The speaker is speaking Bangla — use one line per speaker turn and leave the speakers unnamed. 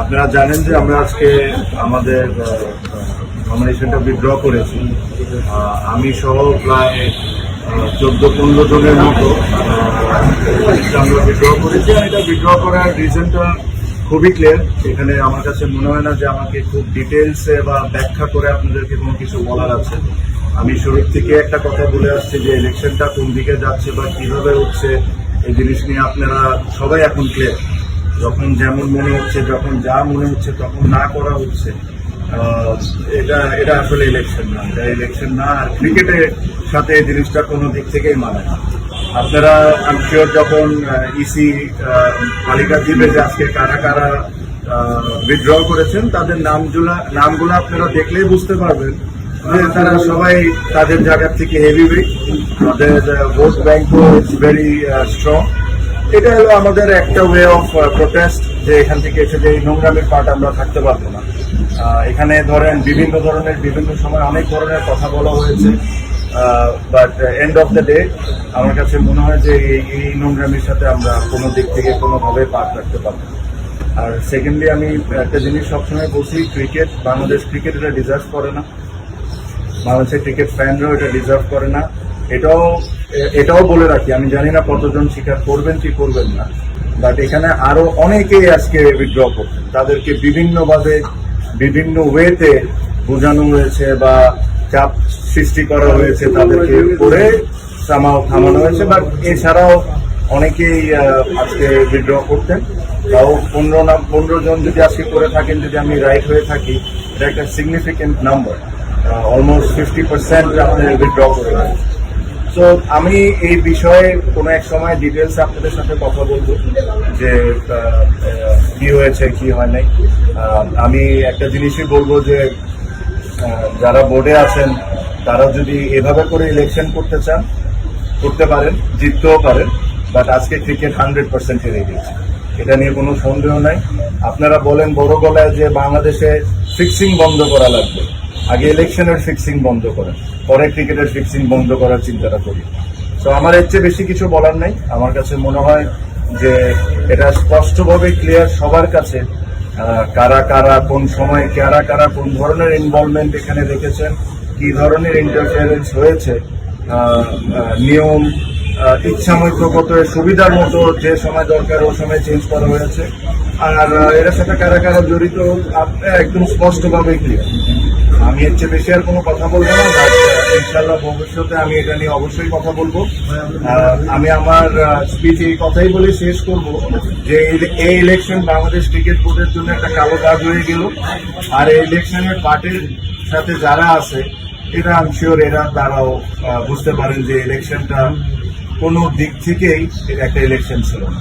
আপনারা জানেন যে আমরা আজকে আমাদের নমিনেশনটা উইথড্র করেছি। আমি সহ প্রায় চোদ্দ পনেরো জনের মতো আমরা উইথড্র করেছি। আর এটা উইথড্র করার রিজনটা খুবই ক্লিয়ার এখানে আমার কাছে মনে হয় না যে আমাকে খুব ডিটেলসে বা ব্যাখ্যা করে আপনাদেরকে কোনো কিছু বলার আছে। আমি শুরুর থেকে একটা কথা বলে আসছি যে ইলেকশনটা কোন দিকে যাচ্ছে বা কীভাবে হচ্ছে, এই জিনিস নিয়ে আপনারা সবাই এখন ক্লিয়ার যখন যেমন মনে হচ্ছে, যখন যা মনে হচ্ছে, তখন না করা হচ্ছে এটা এটা আসলে ইলেকশন না। এটা ইলেকশন না, আর ক্রিকেটের সাথে এই জিনিসটা কোনো দিক থেকেই মানে না। আপনারা আমি যখন ইসি তালিকা দিবে যে আজকে কারা কারা উইথড্র করেছেন, তাদের নামগুলা, নামগুলো আপনারা দেখলেই বুঝতে পারবেন যে তারা সবাই তাদের জায়গার থেকে হেভি উইক তাদের ভোট ব্যাংকও ইটস ভেরি স্ট্রং এটা হলো আমাদের একটা ওয়ে অফ প্রোটেস্ট যে এখান থেকে এসে এই নোংরামের পার্ট আমরা থাকতে পারব না। এখানে ধরেন বিভিন্ন ধরনের, বিভিন্ন সময় অনেক ধরনের কথা বলা হয়েছে। But end of the day আমার কাছে মনে হয় যে এই এই নোংরামির সাথে আমরা কোনো দিক থেকে কোনোভাবে পার রাখতে পারব না। আর সেকেন্ডলি আমি একটা জিনিস সবসময় বলছি ক্রিকেট বাংলাদেশ ক্রিকেট এটা ডিজার্ভ করে না। বাংলাদেশের ক্রিকেট ফ্যানরাও এটা ডিজার্ভ করে না। এটাও এটাও বলে রাখি, আমি জানি না কতজন স্বীকার করবেন কি করবেন না বাট এখানে আরও অনেকেই আজকে উইথড্র করছেন। তাদেরকে বিভিন্নভাবে, বিভিন্ন ওয়েতে বোঝানো হয়েছে বা চাপ সৃষ্টি করা হয়েছে তাদেরকে করে থামাও থামানো হয়েছে বাট এছাড়াও অনেকেই আজকে উইথড্র করতেন তাও পনেরো না, পনেরো জন যদি আজকে করে থাকেন, যদি আমি রাইট হয়ে থাকি, এটা একটা significant number almost fifty percent আপনি উইথড্র করে সো আমি এই বিষয়ে কোনো এক সময় ডিটেলস আপনাদের সাথে কথা বলব যে কি হয়েছে, কি হয় নাই। আমি একটা জিনিসই বলব যে যারা বোর্ডে আছেন, তারা যদি এভাবে করে ইলেকশন করতে চান, করতে পারেন, জিততেও পারেন বাট আজকে ক্রিকেট হান্ড্রেড পার্সেন্ট হেরে গেছে। এটা নিয়ে কোনো সন্দেহ নাই। আপনারা বলেন বড় গলায় যে বাংলাদেশে ফিক্সিং বন্ধ করা লাগবে। আগে ইলেকশনের ফিক্সিং বন্ধ করেন পরে ক্রিকেটের ফিক্সিং বন্ধ করার চিন্তাটা করি। তো আমার এর চেয়ে বেশি কিছু বলার নাই। আমার কাছে মনে হয় যে, এটা স্পষ্টভাবে ক্লিয়ার সবার কাছে কারা কারা, কোন সময় কারা কারা, কোন ধরনের ইনভলভমেন্ট এখানে রেখেছেন, কি ধরনের ইন্টারফিয়ারেন্স হয়েছে নিয়ম ইচ্ছামৈক্যগত সুবিধার মতো যে সময় দরকার ও সময় চেঞ্জ করা হয়েছে। আর এর সাথে কারা কারা জড়িত একদম স্পষ্টভাবে ক্লিয়ার আমি এর চেয়ে বেশি আর কোনো কথা বলব না ইনশাল্লাহ ভবিষ্যতে আমি এটা নিয়ে অবশ্যই কথা বলব। আমি আমার স্পিচ এই কথাই বলে শেষ করব যে এই- ইলেকশন বাংলাদেশ ক্রিকেট বোর্ডের জন্য একটা কালো কাজ হয়ে গেল। আর এই ইলেকশনের পার্টির সাথে যারা আছে এটা আমি শিওর এরা, তারাও বুঝতে পারেন যে ইলেকশনটা কোনো দিক থেকেই একটা ইলেকশন ছিল না।